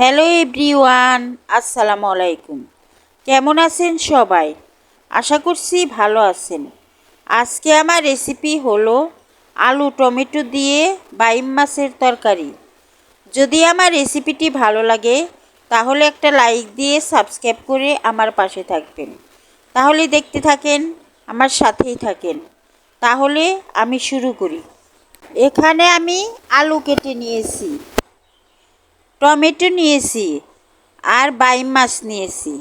Hello everyone, আসসালামু আলাইকুম। কেমন আছেন সবাই? আশা করছি ভালো আছেন। আজকে আমার রেসিপি হলো আলু টমেটো দিয়ে বাইম মাছের তরকারি। যদি আমার রেসিপিটি ভালো লাগে, তাহলে একটা লাইক দিয়ে সাবস্ক্রাইব করে আমার পাশে থাকবেন। তাহলে দেখতে থাকেন, আমার সাথেই থাকেন। তাহলে আমি শুরু করি। এখানে আমি আলু কেটে নিয়েছি। টমেটো নিয়েছি আর বাইম মাছ নিয়েছি।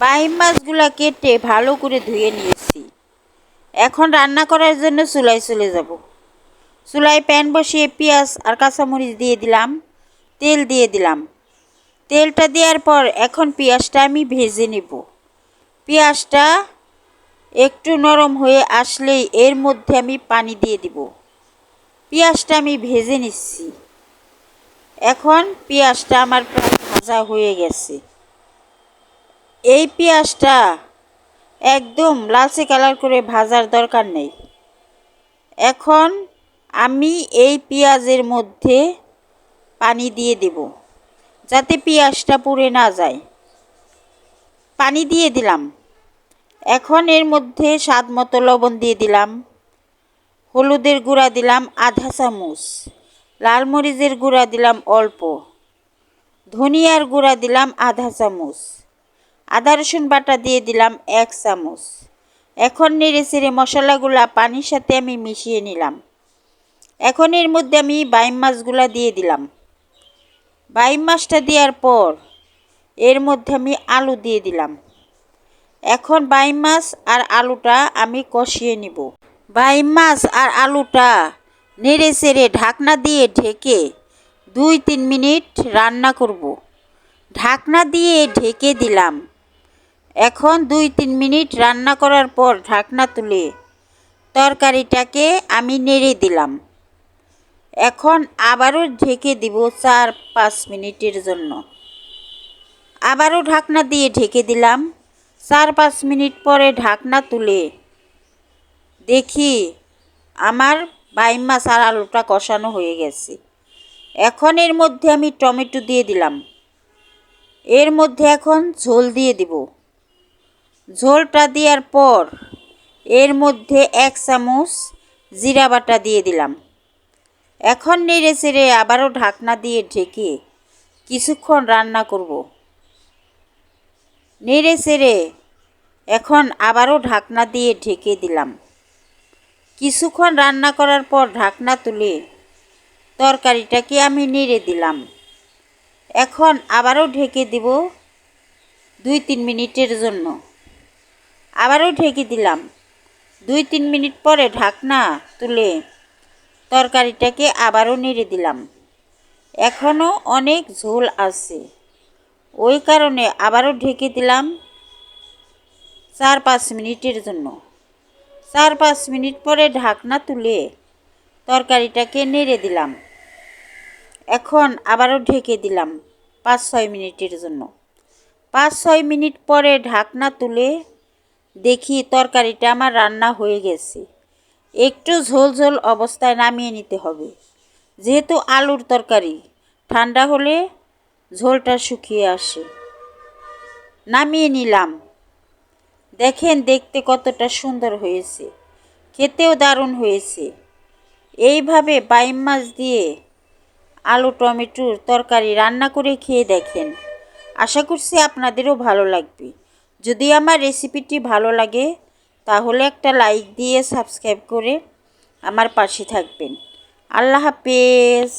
বাইম মাছগুলো কেটে ভালো করে ধুয়ে নিয়েছি। এখন রান্না করার জন্য চুলায় চলে যাব। চুলায় প্যান বসিয়ে পেঁয়াজ আর কাঁচামরিচ দিয়ে দিলাম, তেল দিয়ে দিলাম। তেলটা দেওয়ার পর এখন পেঁয়াজটা আমি ভেজে নেব। পেঁয়াজটা একটু নরম হয়ে আসলেই এর মধ্যে আমি পানি দিয়ে দিব। পেঁয়াজটা আমি ভেজে নিচ্ছি। এখন পেঁয়াজটা আমার প্রায় ভাজা হয়ে গেছে। এই পেঁয়াজটা একদম লালচে কালার করে ভাজার দরকার নেই। এখন আমি এই পেঁয়াজের মধ্যে পানি দিয়ে দেব, যাতে পেঁয়াজটা পুড়ে না যায়। পানি দিয়ে দিলাম। এখন এর মধ্যে স্বাদ মতো লবণ দিয়ে দিলাম। হলুদের গুঁড়া দিলাম আধা চামচ। লাল মরিচের গুঁড়া দিলাম অল্প। ধনিয়ার গুঁড়া দিলাম আধা চামচ। আদা রসুন বাটা দিয়ে দিলাম এক চামচ। এখন নেড়ে চেড়ে মশলাগুলা পানির সাথে আমি মিশিয়ে নিলাম। এখন এর মধ্যে আমি বাইম মাছগুলা দিয়ে দিলাম। বাইম মাছটা দেওয়ার পর এর মধ্যে আমি আলু দিয়ে দিলাম। এখন বাইম মাছ আর আলুটা আমি কষিয়ে নিব। বাইম মাছ আর আলুটা নেড়ে চেড়ে ঢাকনা দিয়ে ঢেকে দুই তিন মিনিট রান্না করব। ঢাকনা দিয়ে ঢেকে দিলাম। এখন দুই তিন মিনিট রান্না করার পর ঢাকনা তুলে তরকারিটাকে আমি নেড়ে দিলাম। এখন আবারও ঢেকে দিব চার পাঁচ মিনিটের জন্য। আবারও ঢাকনা দিয়ে ঢেকে দিলাম। চার পাঁচ মিনিট পরে ঢাকনা তুলে দেখি আমার বাইম মাছ আর আলুটা কষানো হয়ে গেছে। এখন এর মধ্যে আমি টমেটো দিয়ে দিলাম। এর মধ্যে এখন ঝোল দিয়ে দিব। ঝোলটা দেওয়ার পর এর মধ্যে এক চামচ জিরা বাটা দিয়ে দিলাম। এখন নেড়ে চেড়ে আবারও ঢাকনা দিয়ে ঢেকে কিছুক্ষণ রান্না করব। নেড়ে চেড়ে এখন আবারও ঢাকনা দিয়ে ঢেকে দিলাম। কিছুক্ষণ রান্না করার পর ঢাকনা তুলে তরকারিটাকে আমি নেড়ে দিলাম। এখন আবারও ঢেকে দিব দুই তিন মিনিটের জন্য। আবারও ঢেকে দিলাম। দুই তিন মিনিট পরে ঢাকনা তুলে তরকারিটাকে আবারও নেড়ে দিলাম। এখনও অনেক ঝোল আছে। ওই কারণে আবারও ঢেকে দিলাম চার পাঁচ মিনিটের জন্য। চার পাঁচ মিনিট পরে ঢাকনা তুলে তরকারিটাকে নেড়ে দিলাম। এখন আবারও ঢেকে দিলাম পাঁচ ছয় মিনিটের জন্য। পাঁচ ছয় মিনিট পরে ঢাকনা তুলে দেখি তরকারিটা আমার রান্না হয়ে গেছে। একটু ঝোল ঝোল অবস্থায় নামিয়ে নিতে হবে। যেহেতু আলুর তরকারি, ঠান্ডা হলে ঝোলটা শুকিয়ে আসে। নামিয়ে নিলাম। দেখেন দেখতে কতটা সুন্দর হয়েছে, খেতেও দারুণ হয়েছে। এইভাবে বাইম মাছ দিয়ে আলু টমেটোর তরকারি রান্না করে খেয়ে দেখেন, আশা করছি আপনাদেরও ভালো লাগবে। যদি আমার রেসিপিটি ভালো লাগে, তাহলে একটা লাইক দিয়ে সাবস্ক্রাইব করে আমার পাশে থাকবেন। আল্লাহ হাফেজ।